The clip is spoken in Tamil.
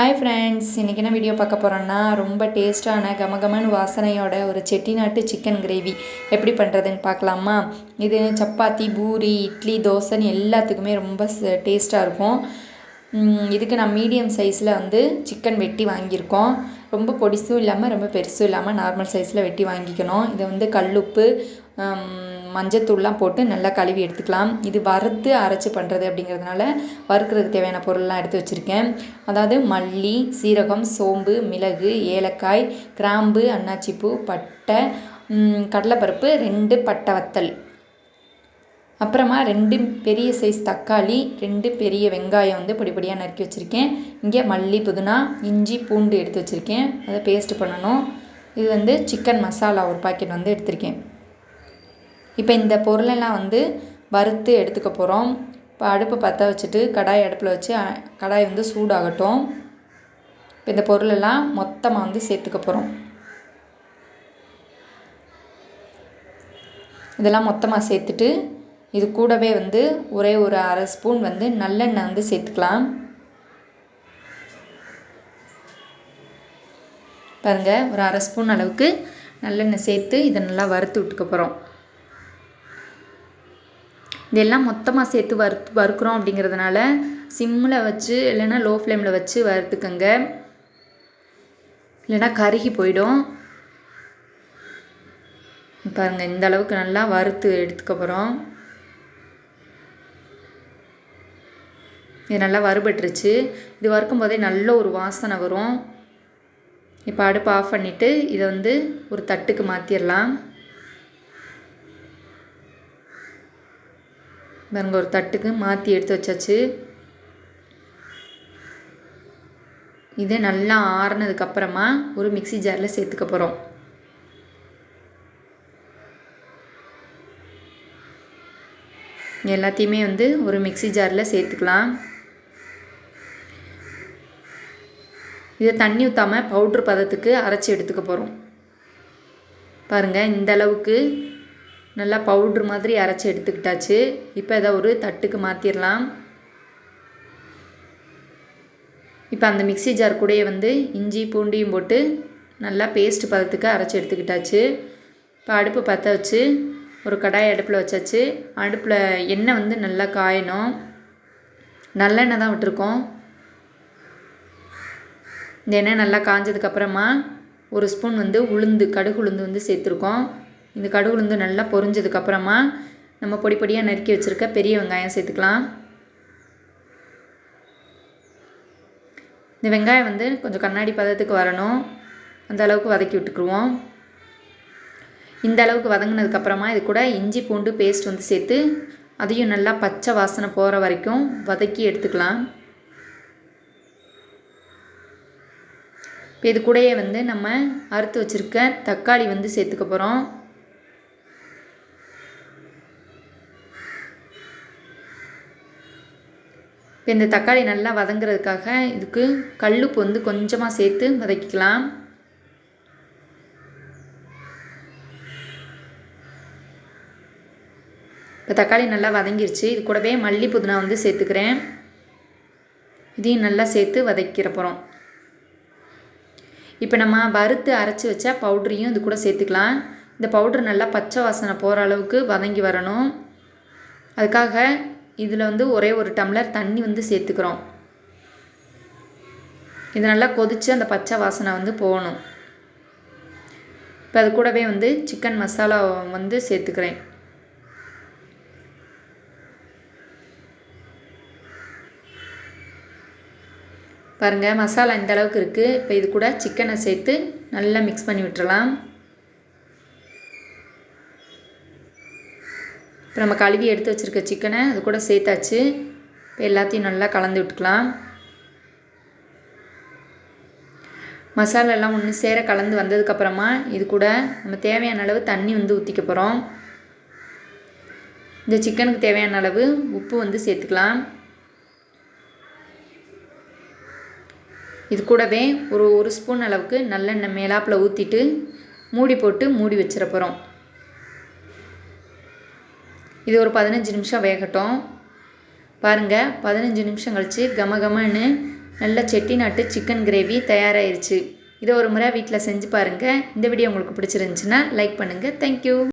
ஹாய் ஃப்ரெண்ட்ஸ் இன்றைக்கி என்ன வீடியோ பார்க்க போகிறோன்னா ரொம்ப டேஸ்ட்டான கமகமன் வாசனையோட ஒரு செட்டிநாட்டு சிக்கன் கிரேவி எப்படி பண்ணுறதுன்னு பார்க்கலாமா? இது சப்பாத்தி பூரி இட்லி தோசைன்னு எல்லாத்துக்குமே ரொம்ப டேஸ்ட்டாக இருக்கும். இதுக்கு நான் மீடியம் சைஸில் வந்து சிக்கன் வெட்டி வாங்கியிருக்கோம். ரொம்ப பொடிசும் இல்லாமல் ரொம்ப பெருசும் இல்லாமல் நார்மல் சைஸில் வெட்டி வாங்கிக்கணும். இதை வந்து கல்லுப்பு மஞ்சத்தூள்லாம் போட்டு நல்லா கழுவி எடுத்துக்கலாம். இது வறுத்து அரைச்சி பண்ணுறது அப்படிங்கிறதுனால வறுக்கிறதுக்கு தேவையான பொருள்லாம் எடுத்து வச்சுருக்கேன். அதாவது மல்லி சீரகம் சோம்பு மிளகு ஏலக்காய் கிராம்பு அன்னாச்சிப்பூ பட்டை கடலைப்பருப்பு ரெண்டு பட்டை வத்தல். அப்புறமா ரெண்டு பெரிய சைஸ் தக்காளி ரெண்டு பெரிய வெங்காயம் வந்து பொடிப்படியாக நறுக்கி வச்சுருக்கேன். இங்கே மல்லி புதினா இஞ்சி பூண்டு எடுத்து வச்சுருக்கேன். அதை பேஸ்ட் பண்ணணும். இது வந்து சிக்கன் மசாலா ஒரு பாக்கெட் வந்து எடுத்திருக்கேன். இப்போ இந்த பொருளெல்லாம் வந்து வறுத்து எடுத்துக்க போகிறோம் இப்போ அடுப்பை பற்ற வச்சுட்டு கடாய் அடுப்பில் வச்சு கடாய் வந்து சூடாகட்டும். இப்போ இந்த பொருளெல்லாம் மொத்தமாக வந்து சேர்த்துக்க போகிறோம் இதெல்லாம் மொத்தமாக சேர்த்துட்டு இது கூடவே வந்து ஒரே ஒரு அரை ஸ்பூன் வந்து நல்லெண்ணெய் வந்து சேர்த்துக்கலாம். பாருங்கள் ஒரு அரை ஸ்பூன் அளவுக்கு நல்லெண்ணெய் சேர்த்து இதை நல்லா வறுத்து விட்டுக்க போகிறோம் இதெல்லாம் மொத்தமாக சேர்த்து வறுத் வறுக்கிறோம் அப்படிங்கிறதுனால சிம்மில் வச்சு இல்லைன்னா லோ ஃப்ளேமில் வச்சு வறுத்துக்கங்க. இல்லைன்னா கருகி போயிடும். பாருங்கள் இந்த அளவுக்கு நல்லா வறுத்து எடுத்துக்க போகிறோம் இது நல்லா வறுபட்டுருச்சு. இது வறுக்கும் போதே நல்ல ஒரு வாசனை வரும். இப்போ அடுப்பு ஆஃப் பண்ணிவிட்டு இதை வந்து ஒரு தட்டுக்கு மாற்றிடலாம் பாருங்க ஒரு தட்டுக்கு மாற்றி எடுத்து வச்சாச்சு. இதை நல்லா ஆறுனதுக்கப்புறமா ஒரு மிக்ஸி ஜாரில் சேர்த்துக்க போகிறோம் எல்லாத்தையுமே வந்து ஒரு மிக்ஸி ஜாரில் சேர்த்துக்கலாம். இதை தண்ணி ஊற்றாமல் பவுட்ரு பதத்துக்கு அரைச்சி எடுத்துக்க போகிறோம் பாருங்கள் இந்த அளவுக்கு நல்லா பவுட்ரு மாதிரி அரைச்சி எடுத்துக்கிட்டாச்சு. இப்போ இதை ஒரு தட்டுக்கு மாற்றிடலாம் இப்போ அந்த மிக்ஸி ஜார் கூடயே வந்து இஞ்சி பூண்டியும் போட்டு நல்லா பேஸ்ட் பதத்துக்கு அரைச்சி எடுத்துக்கிட்டாச்சு. இப்போ அடுப்பு பற்ற வச்சு ஒரு கடாய் அடுப்பில் வச்சாச்சு. அடுப்பில் எண்ணெய் வந்து நல்லா காயணும். நல்லெண்ணெய் தான் விட்டுருக்கோம். இந்த எண்ணெய் நல்லா காஞ்சதுக்கப்புறமா ஒரு ஸ்பூன் வந்து உளுந்து கடுகு உளுந்து வந்து சேர்த்துருக்கோம். இந்த கடுகு உளுந்து நல்லா பொரிஞ்சதுக்கப்புறமா நம்ம பொடி பொடியாக நறுக்கி வச்சுருக்க பெரிய வெங்காயம் சேர்த்துக்கலாம். இந்த வெங்காயம் வந்து கொஞ்சம் கண்ணாடி பதத்துக்கு வரணும். அந்த அளவுக்கு வதக்கி விட்டுக்குருவோம். இந்த அளவுக்கு வதங்கினதுக்கப்புறமா இது கூட இஞ்சி பூண்டு பேஸ்ட் வந்து சேர்த்து அதையும் நல்லா பச்சை வாசனை போகிற வரைக்கும் வதக்கி எடுத்துக்கலாம். இப்போ இது கூடயே வந்து நம்ம அறுத்து வச்சுருக்க தக்காளி வந்து சேர்த்துக்க போகிறோம் இப்போ இந்த தக்காளி நல்லா வதங்குறதுக்காக இதுக்கு கல்லுப்பு வந்து கொஞ்சமாக சேர்த்து வதக்கிக்கலாம். இப்போ தக்காளி நல்லா வதங்கிருச்சு. இது கூடவே மல்லி புதினா வந்து சேர்த்துக்கிறேன். இதையும் நல்லா சேர்த்து வதக்கிற போகிறோம் இப்போ நம்ம வறுத்து அரைச்சி வச்ச பவுட்ரையும் இது கூட சேர்த்துக்கலாம். இந்த பவுட்ரு நல்லா பச்சை வாசனை போகிற அளவுக்கு வதங்கி வரணும். அதுக்காக இதில் வந்து ஒரே ஒரு டம்ளர் தண்ணி வந்து சேர்த்துக்கிறோம். இது நல்லா கொதித்து அந்த பச்சை வாசனை வந்து போகணும். இப்போ அது கூடவே வந்து சிக்கன் மசாலா வந்து சேர்த்துக்கிறேன். பாருங்கள் மசாலா இந்த அளவுக்கு இருக்குது இப்போ இது கூட சிக்கனை சேர்த்து நல்லா மிக்ஸ் பண்ணி விட்டுறலாம். இப்போ நம்ம கழுவி எடுத்து வச்சுருக்க சிக்கனை அது கூட சேர்த்தாச்சு. இப்போ எல்லாத்தையும் நல்லா கலந்து விட்டுக்கலாம். மசாலா எல்லாம் ஒன்று சேர கலந்து வந்ததுக்கப்புறமா இது கூட நம்ம தேவையான அளவு தண்ணி வந்து ஊற்றிக்க போகிறோம் இந்த சிக்கனுக்கு தேவையான அளவு உப்பு வந்து சேர்த்துக்கலாம். இது கூடவே ஒரு ஒரு ஸ்பூன் அளவுக்கு நல்லெண்ணெய் மேலாப்பில் ஊற்றிட்டு மூடி போட்டு மூடி வச்சிட போகிறோம் இது ஒரு பதினஞ்சு நிமிஷம் வேகட்டும். பாருங்கள் பதினஞ்சு நிமிஷம் கழித்து கம கமன்னு நல்ல செட்டிநாட்டு சிக்கன் கிரேவி தயாராகிருச்சு இதை ஒரு முறை வீட்டில் செஞ்சு பாருங்கள் இந்த வீடியோ உங்களுக்கு பிடிச்சிருந்துச்சுன்னா லைக் பண்ணுங்கள் தேங்க்யூ